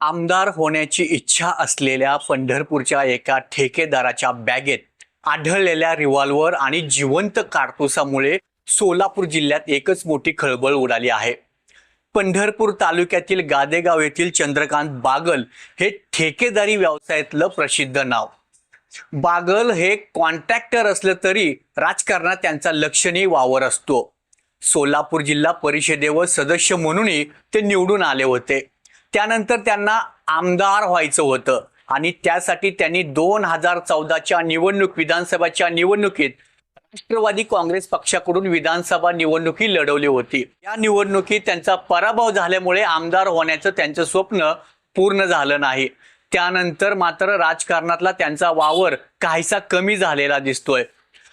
आमदार होण्याची इच्छा असलेल्या पंढरपूरच्या एका ठेकेदाराच्या बॅगेत आढळलेल्या रिव्हॉल्वर आणि जिवंत कारतुसामुळे सोलापूर जिल्ह्यात एकच मोठी खळबळ उडाली आहे. पंढरपूर तालुक्यातील गादेगाव येथील चंद्रकांत बागल हे ठेकेदारी व्यवसायातलं प्रसिद्ध नाव. बागल हे कॉन्ट्रॅक्टर असलं तरी राजकारणात त्यांचा लक्षणीय वावर असतो. सोलापूर जिल्हा परिषदेवर सदस्य म्हणूनही ते निवडून आले होते. त्यानंतर त्यांना आमदार व्हायचं होतं आणि त्यासाठी त्यांनी दोन हजार चौदाच्या निवडणूक विधानसभाच्या निवडणुकीत राष्ट्रवादी काँग्रेस पक्षाकडून विधानसभा निवडणुकी लढवली होती. या निवडणुकीत त्यांचा पराभव झाल्यामुळे आमदार होण्याचं त्यांचं स्वप्न पूर्ण झालं नाही. त्यानंतर मात्र राजकारणातला त्यांचा वावर काहीसा कमी झालेला दिसतोय.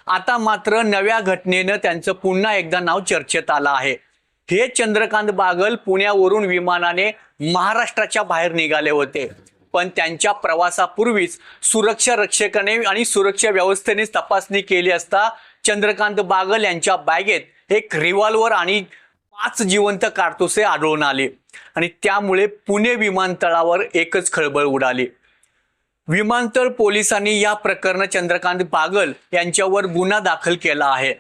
आता मात्र नव्या घटनेनं त्यांचं पुन्हा एकदा नाव चर्चेत आलं आहे. हे चंद्रकांत बागल पुण्यावरून विमानाने महाराष्ट्राच्या बाहेर निघाले होते. पण त्यांच्या प्रवासापूर्वीच सुरक्षा रक्षकाने आणि सुरक्षा व्यवस्थेने तपासणी केली असता चंद्रकांत बागल यांच्या बॅगेत एक रिव्हॉल्वर आणि पाच जिवंत कारतुसे आढळून आले. आणि त्यामुळे पुणे विमानतळावर एकच खळबळ उडाली. विमानतळ पोलिसांनी या प्रकरण चंद्रकांत बागल यांच्यावर गुन्हा दाखल केला आहे.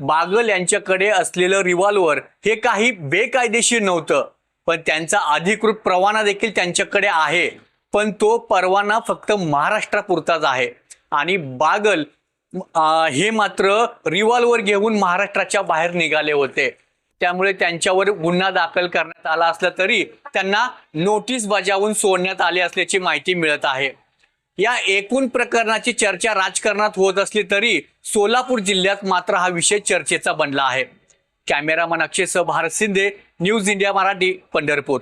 बागल यांच्याकडे असलेलं रिव्हॉल्वर हे काही बेकायदेशीर नव्हतं पण त्यांचा अधिकृत परवाना देखील त्यांच्याकडे आहे. पण तो परवाना फक्त महाराष्ट्रापुरताच आहे. आणि बागल हे मात्र रिव्हॉल्वर घेऊन महाराष्ट्राच्या बाहेर निघाले होते. त्यामुळे त्यांच्यावर गुन्हा दाखल करण्यात आला असला तरी त्यांना नोटीस बजावून सोडण्यात आले असल्याची माहिती मिळत आहे. या एकूण प्रकरणाची चर्चा राजकारणात होत असली तरी सोलापूर जिल्ह्यात मात्र हा विषय चर्चेचा बनला आहे. कॅमेरामन अक्षयसह भारत शिंदे न्यूज इंडिया मराठी पंढरपूर.